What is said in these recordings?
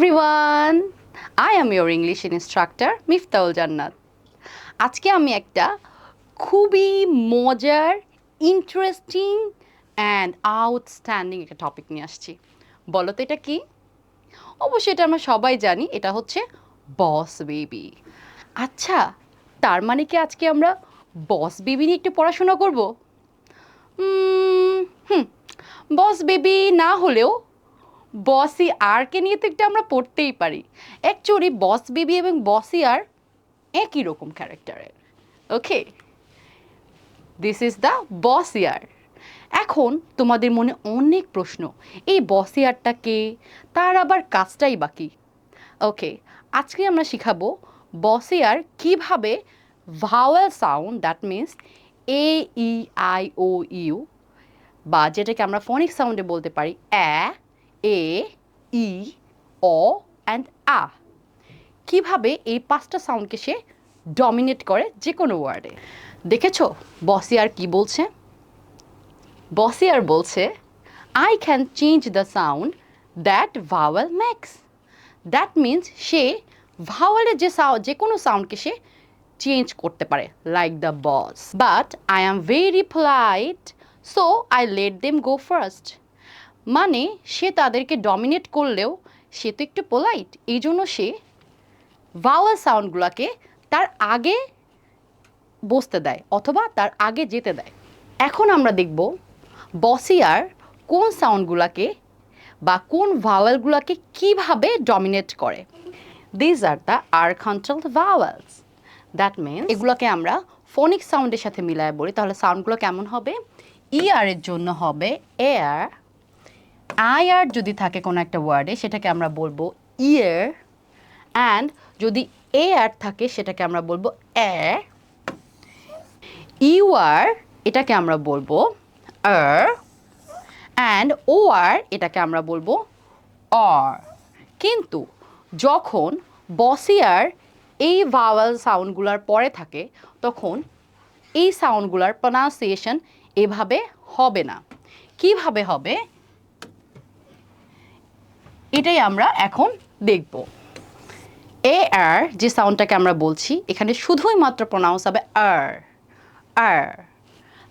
Everyone I am your English instructor Miftaul Jannat আজকে আমি একটা খুবই মজার ইন্টারেস্টিং অ্যান্ড আউটস্ট্যান্ডিং একটা টপিক নিয়ে আসছি। বলো তো এটা কি? অবশ্যই এটা আমরা সবাই জানি, এটা হচ্ছে বস বেবি আচ্ছা তার মানে কি আজকে আমরা বস বেবি নিয়ে একটু পড়াশোনা করব? হুম বস বেবি না হলেও বসি আরকে নিয়ে তো একটু আমরা পড়তেই পারি। অ্যাকচুয়ালি বস বেবি এবং বসি আর একই রকম ক্যারেক্টারের okay this is the bossy R এখন তোমাদের মনে অনেক প্রশ্ন, এই বস ইয়ারটা কে? তার আবার কাজটাই বাকি ওকে আজকে আমরা শিখাবো বস ইয়ার কীভাবে vowel sound that means A E I O U বা যেটাকে আমরা ফনিক সাউন্ডে বলতে পারি অ্যা এ ই অ অ্যান্ড আ কীভাবে এই পাঁচটা সাউন্ডকে সে ডমিনেট করে যে কোনো ওয়ার্ডে দেখেছ? বসিয়ার কি বলছে? বসিয়ার বলছে I can change the sound that vowel makes that means সে ভাওয়েলের যে সাউন্ড যে কোনো সাউন্ডকে সে চেঞ্জ করতে পারে like the boss but I am very polite so I let them go first মানে সে তাদেরকে ডমিনেট করলেও সে তো একটু পোলাইট এই জন্য সে ভাওয়াল সাউন্ডগুলোকে তার আগে বসতে দেয় অথবা তার আগে যেতে দেয়। এখন আমরা দেখব বসিয়ার কোন সাউন্ডগুলোকে বা কোন ভাওয়েলগুলোকে কীভাবে ডমিনেট করে। These are the R control vowels that means এগুলোকে আমরা ফোনিক সাউন্ডের সাথে মিলায় বলি, তাহলে সাউন্ডগুলো কেমন হবে? ইয়ার এর জন্য হবে এয়ার আয়ার যদি থাকে কোনো একটা ওয়ার্ডে, সেটাকে আমরা বলব ইয়ার অ্যান্ড যদি এ আর থাকে, সেটাকে আমরা বলব এর ইউ আর এটাকে আমরা বলব আর অ্যান্ড ও আর এটাকে আমরা বলব অর। কিন্তু যখন বসিয়ার এই ভাওয়াল সাউন্ডগুলোর পরে থাকে, তখন এই সাউন্ডগুলোর প্রনাউন্সিয়েশন এভাবে হবে না। কীভাবে হবে? এটাই আমরা এখন দেখব। এ আর যে সাউন্ডটাকে আমরা বলছি, এখানে শুধুই মাত্র প্রনাউন্স হবে R R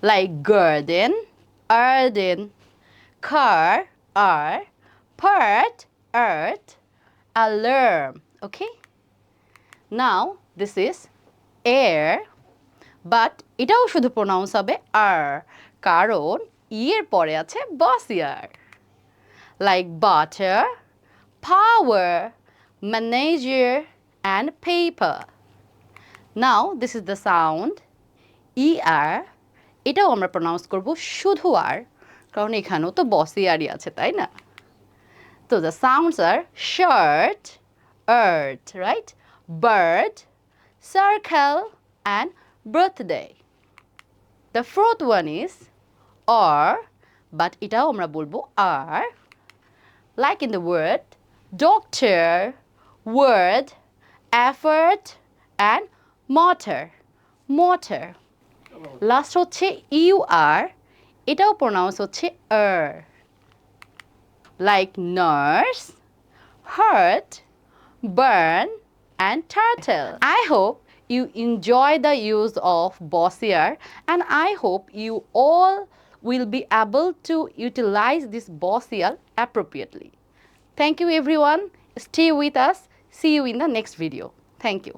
like garden harden car are part earth alarm, okay? Now, this is air but এটাও শুধু প্রনাউন্স হবে আর কারণ ইয়ের পরে আছে bossy R like butter manager and paper now this is the sound E R এটাও আমরা pronounce করব শুধু আর কারণ এখানেও তো বস ইয়ারই আছে তাই না So the sounds are shirt, earth, right? Bird, circle, and birthday. The fourth one is or, but এটাও আমরা বলব are, like in the word doctor, word, effort, and motor. Motor. Last হচ্ছে ইউ আর এটাও pronounce হচ্ছে er. like nurse, hurt, burn, and turtle. I hope you enjoy the use of Bossier and I hope you all will be able to utilize this Bossier appropriately. Thank you everyone. Stay with us. See you in the next video. Thank you.